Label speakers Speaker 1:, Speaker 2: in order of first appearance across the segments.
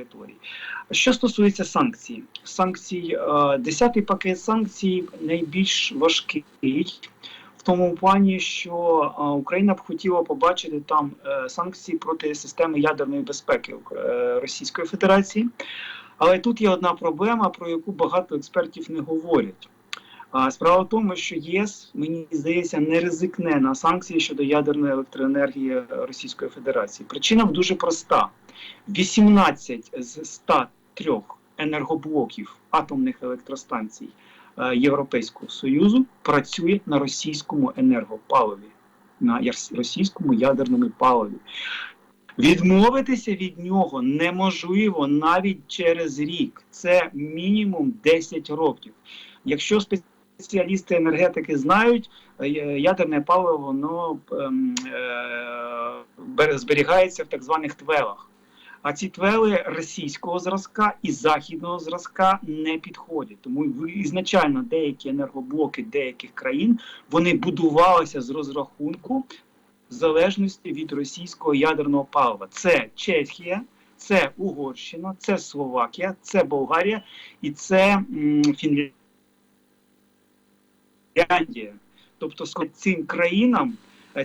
Speaker 1: території. Що стосується санкцій, санкцій, е, десятий пакет санкцій найбільш важкий. В тому плані, що е, Україна б хотіла побачити там е, санкції проти системи ядерної безпеки Російської Федерації. Але тут є одна проблема, про яку багато експертів не говорять. Справа в тому, що єС, мені здається, не ризикне на санкції щодо ядерної електроенергії Російської Федерації. Причина дуже проста: 18 з 103 енергоблоків атомних електростанцій е, Європейського Союзу працює на російському енергопаливі, на російському ядерному паливі. Відмовитися від нього неможливо навіть через рік. Це мінімум 10 років. Якщо спеціалісти енергетики знають, е, ядерне паливо воно ем, е, зберігається в так званих твелах. А ці твели російського зразка і західного зразка не підходять. Тому ізначально деякі енергоблоки деяких країн вони будувалися з розрахунку залежності від російського ядерного палива. Це Чехія, це Угорщина, це Словакія, це Болгарія і це Фінляндія. Тобто з цим країнам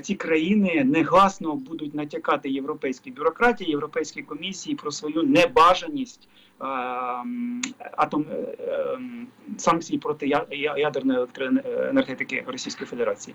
Speaker 1: ці країни негласно будуть натякати європейській бюрократії, європейській комісії про свою небажаність е, атом е, ем, санкцій проти ядерної електроенергетики Російської Федерації.